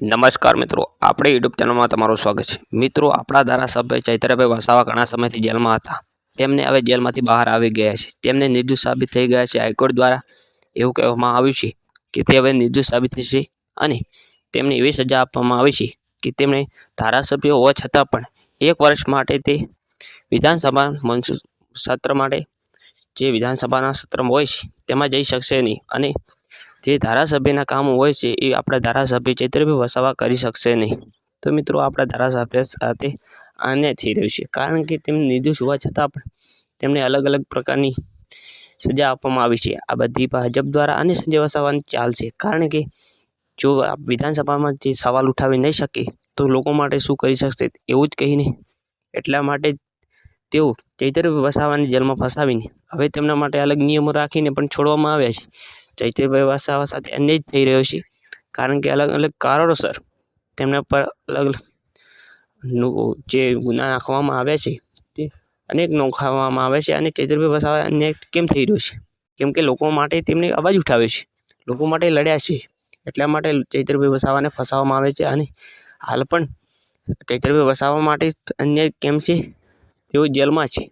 નમસ્કાર મિત્રો, આપણે યુટ્યુબ ચેનલમાં તમારું સ્વાગત છે. મિત્રો, આપણા ધારાસભ્ય ચૈતરભાઈ વસાવા ઘણા સમયથી જેલમાં હતા. તેમને હવે જેલમાંથી બહાર આવી ગયા છે. તેમને નિર્દોષ સાબિત થઈ ગયા છે. હાઈકોર્ટ દ્વારા એવું કહેવામાં આવ્યું છે કે તે હવે નિર્દોષ સાબિત થશે અને તેમને એવી સજા આપવામાં આવી છે કે તેમણે ધારાસભ્ય હોવા છતાં પણ એક વર્ષ માટે તે વિધાનસભા મનસુ સત્ર માટે જે વિધાનસભાના સત્રમાં હોય છે, તેમાં જઈ શકશે નહીં અને જે ધારાસભ્યના કામો હોય છે, એ આપણા ધારાસભ્ય ચૈત્રભાઈ વસાવા કરી શકશે નહીં. તો મિત્રો, આપણા ધારાસભ્ય સાથે અન્યાય થઈ રહ્યું છે. કારણ કે તેમને નિર્દોષ હોવા છતાં પણ તેમને અલગ અલગ પ્રકારની સજા આપવામાં આવી છે. આ બધી ભાજપ દ્વારા અને સંજય વસાવાની ચાલ છે. કારણ કે જો વિધાનસભામાં જે સવાલ ઉઠાવી નહીં શકે, તો લોકો માટે શું કરી શકશે? એવું જ કહીને એટલા માટે તેઓ ચૈતરભાઈ વસાવાને જેલમાં ફસાવીને, હવે તેમના માટે અલગ નિયમો રાખીને પણ છોડવામાં આવ્યા છે. ચૈત્રભાઈ વસાવા સાથે અન્યાય થઈ રહ્યો છે, કારણ કે અલગ અલગ કારણોસર તેમના પર અલગ જે ગુના નાખવામાં આવ્યા છે, તે અનેક નોખાવામાં આવે છે અને ચૈતરભાઈ વસાવા અન્યાય કેમ થઈ રહ્યો છે? કેમ કે લોકો માટે તેમને અવાજ ઉઠાવે છે. લોકો માટે લડ્યા છે, એટલા માટે ચૈત્રભાઈ વસાવાને ફસાવવામાં આવે છે અને હાલ પણ ચૈતરભાઈ વસાવા માટે અન્યાય કેમ છે? તેઓ જેલમાં છે.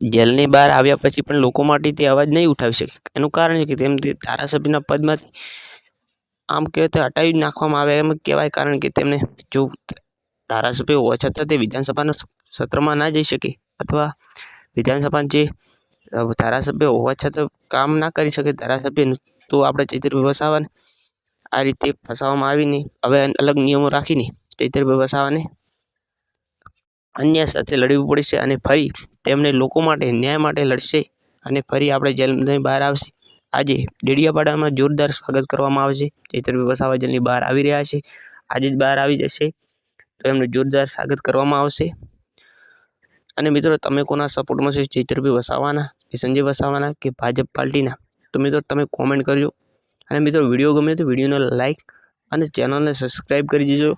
જેલની બહાર આવ્યા પછી પણ લોકો માટે તે અવાજ નહીં ઉઠાવી શકે. એનું કારણ છે કે તેમ તે ધારાસભ્યના પદમાંથી આમ કહેવાય તો હટાવી નાખવામાં આવે એમ કહેવાય કારણ કે તેમને જો ધારાસભ્ય હોવા છતાં તે વિધાનસભાના સત્રમાં ના જઈ શકે અથવા વિધાનસભા જે ધારાસભ્ય હોવા છતાં કામ ના કરી શકે ધારાસભ્યનું તો આપણે ચૈત્ર વસાવાને આ રીતે ફસાવવામાં આવીને હવે અલગ નિયમો રાખીને ચૈત્ર વસાવાને અન્ય સાથે લડવું પડશે અને ફરી તેમને લોકો માટે ન્યાય માટે લડશે અને ફરી આપણે જેલની બહાર આવશે. આજે ડેડિયાપાડામાં જોરદાર સ્વાગત કરવામાં આવશે. ચૈતરભાઈ વસાવા જેલની બહાર આવી રહ્યા છે. આજે જ બહાર આવી જશે તો એમનું જોરદાર સ્વાગત કરવામાં આવશે. અને મિત્રો, તમે કોના સપોર્ટમાં છે? ચૈતરભાઈ વસાવાના કે સંજય વસાવાના કે ભાજપ પાર્ટીના? તો મિત્રો, તમે કોમેન્ટ કરજો. અને મિત્રો, વીડિયો ગમે તો વિડીયોને લાઈક અને ચેનલને સબસ્ક્રાઈબ કરી દેજો.